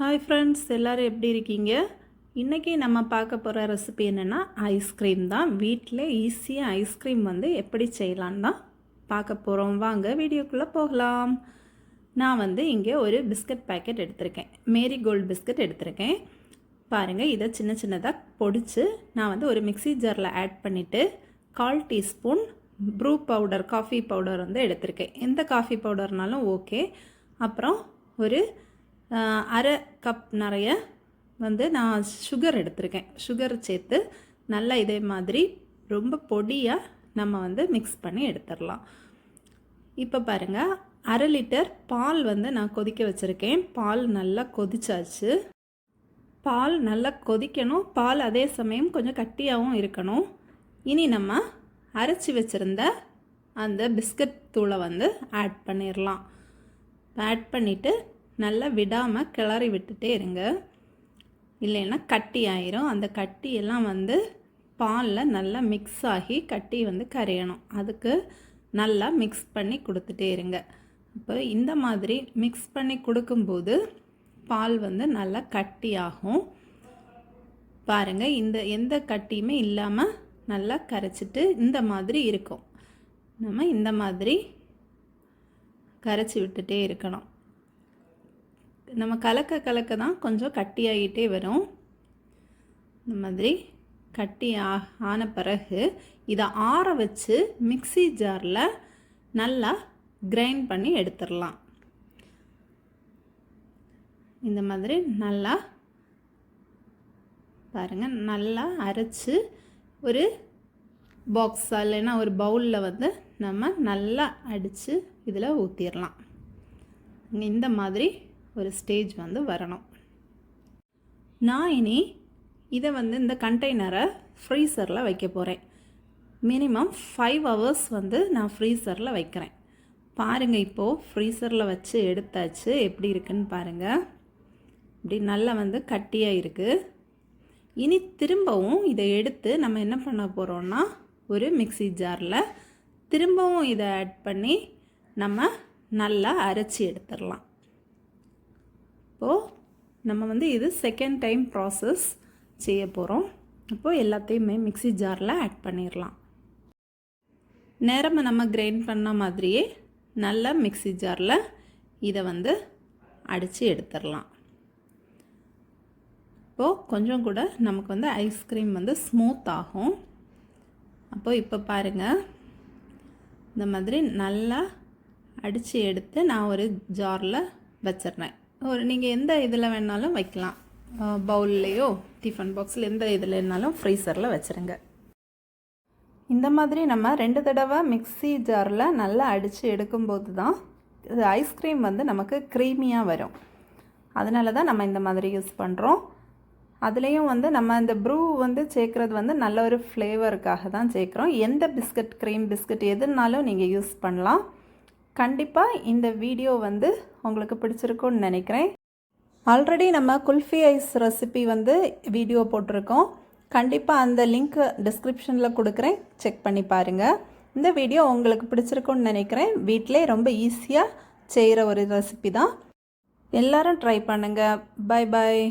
Hi friends எல்லோரும் எப்படி இருக்கீங்க? இன்றைக்கி நம்ம பார்க்க போகிற ரெசிபி என்னென்னா ஐஸ்கிரீம் தான். வீட்டில் ஈஸியாக ஐஸ்கிரீம் வந்து எப்படி செய்யலான்னு தான் பார்க்க போகிறோம் வாங்க வீடியோக்குள்ளே போகலாம். நான் வந்து இங்கே ஒரு பிஸ்கட் பேக்கெட் எடுத்திருக்கேன். மேரி கோல்டு பிஸ்கட் எடுத்திருக்கேன். பாருங்கள் இதை சின்ன சின்னதாக பொடிச்சு நான் வந்து ஒரு மிக்ஸி ஜாரில் ஆட் பண்ணிவிட்டு கால் teaspoon Bru powder coffee powder வந்து எடுத்திருக்கேன். எந்த காஃபி பவுடர்னாலும் ஓகே அப்புறம் ஒரு அரை கப் நிறைய வந்து நான் சுகர் எடுத்திருக்கேன். சுகர் சேர்த்து நல்லா இதே மாதிரி ரொம்ப பொடியாக நம்ம வந்து மிக்ஸ் பண்ணி எடுத்துடலாம். இப்போ பாருங்கள் அரை லிட்டர் பால் வந்து நான் கொதிக்க வச்சுருக்கேன். பால் நல்லா கொதிச்சாச்சு. பால் நல்லா கொதிக்கணும். பால் அதே சமயம் கொஞ்சம் கட்டியாகவும் இருக்கணும். இனி நம்ம அரைச்சி வச்சுருந்த அந்த பிஸ்கட் தூளை வந்து ஆட் பண்ணிடலாம். ஆட் பண்ணிவிட்டு நல்லா விடாமல் கிளறி விட்டுட்டே இருங்க. இல்லைன்னா கட்டி ஆயிரும். அந்த கட்டியெல்லாம் வந்து பாலில் நல்லா மிக்ஸ் ஆகி கட்டி வந்து கரையணும். அதுக்கு நல்லா மிக்ஸ் பண்ணி கொடுத்துட்டே இருங்க. இப்போ இந்த மாதிரி மிக்ஸ் பண்ணி கொடுக்கும்போது பால் வந்து நல்லா கட்டி ஆகும். பாருங்கள் இந்த எந்த கட்டியுமே இல்லாமல் நல்லா கரைச்சிட்டு இந்த மாதிரி இருக்கும். நம்ம இந்த மாதிரி கரைச்சி விட்டுட்டே இருக்கணும். நம்ம கலக்க கலக்க தான் கொஞ்சம் கட்டியாகிட்டே வரும். இந்த மாதிரி கட்டி ஆ ஆன பிறகு இதை ஆற வச்சு மிக்ஸி ஜாரில் நல்லா கிரைண்ட் பண்ணி எடுத்துடலாம். இந்த மாதிரி நல்லா பாருங்கள் நல்லா அரைச்சி ஒரு பாக்ஸ் இல்லைன்னா ஒரு பவுலில் வந்து நம்ம நல்லா அடித்து இதில் ஊற்றிடலாம் இந்த மாதிரி ஒரு ஸ்டேஜ் வந்து வரணும். நான் இனி இதை வந்து இந்த கண்டெய்னரை ஃப்ரீசரில் வைக்க போகிறேன் மினிமம் ஃபைவ் ஹவர்ஸ் வந்து நான் ஃப்ரீசரில் வைக்கிறேன். பாருங்கள் இப்போது ஃப்ரீசரில் வச்சு எடுத்தாச்சு எப்படி இருக்குன்னு பாருங்கள் இப்படி நல்லா வந்து கட்டியாக இருக்குது இனி திரும்பவும் இதை எடுத்து நம்ம என்ன பண்ண போகிறோம்னா ஒரு மிக்ஸி ஜாரில் திரும்பவும் இதை ஆட் பண்ணி நம்ம நல்லா அரைச்சி எடுத்துடலாம். இப்போது நம்ம வந்து இது செகண்ட் டைம் ப்ராசஸ் செய்ய போகிறோம் அப்போது எல்லாத்தையுமே மிக்ஸி ஜாரில் ஆட் பண்ணிடலாம் நேரமாக நம்ம கிரைண்ட் பண்ண மாதிரியே நல்லா மிக்ஸி ஜாரில் இதை வந்து அடித்து எடுத்துடலாம் இப்போது கொஞ்சம் கூட நமக்கு வந்து ஐஸ்கிரீம் வந்து ஸ்மூத் ஆகும். அப்போது இப்போ பாருங்கள் இந்த மாதிரி நல்லா அடித்து எடுத்து நான் ஒரு ஜாரில் வச்சிடுறேன் ஒரு நீங்கள் எந்த இதில் வேணாலும் வைக்கலாம். பவுல்லையோ டிஃபன் பாக்ஸில் எந்த இதில் வேணாலும் ஃப்ரீசரில் வச்சுருங்க. இந்த மாதிரி நம்ம ரெண்டு தடவை மிக்ஸி ஜாரில் நல்லா அடித்து எடுக்கும்போது தான் இது ஐஸ்கிரீம் வந்து நமக்கு க்ரீமியாக வரும். அதனால தான் நம்ம இந்த மாதிரி யூஸ் பண்ணுறோம் அதுலேயும் வந்து நம்ம இந்த ப்ரூ வந்து சேர்க்குறது வந்து நல்ல ஒரு ஃப்ளேவருக்காக தான் சேர்க்குறோம். எந்த பிஸ்கட் க்ரீம் பிஸ்கட் எதுனாலும் நீங்கள் யூஸ் பண்ணலாம். கண்டிப்பாக இந்த வீடியோ வந்து உங்களுக்கு பிடிச்சிருக்கும்னு நினைக்கிறேன். ஆல்ரெடி நம்ம குல்ஃபி ஐஸ் ரெசிபி வந்து வீடியோ போட்டிருக்கோம். கண்டிப்பாக அந்த லிங்க் டிஸ்கிரிப்ஷனில் கொடுக்குறேன். செக் பண்ணி பாருங்கள் இந்த வீடியோ உங்களுக்கு பிடிச்சிருக்கும்னு நினைக்கிறேன். வீட்டிலே ரொம்ப ஈஸியாக செய்கிற ஒரு ரெசிபி தான். எல்லாரும் ட்ரை பண்ணுங்கள் பை பாய்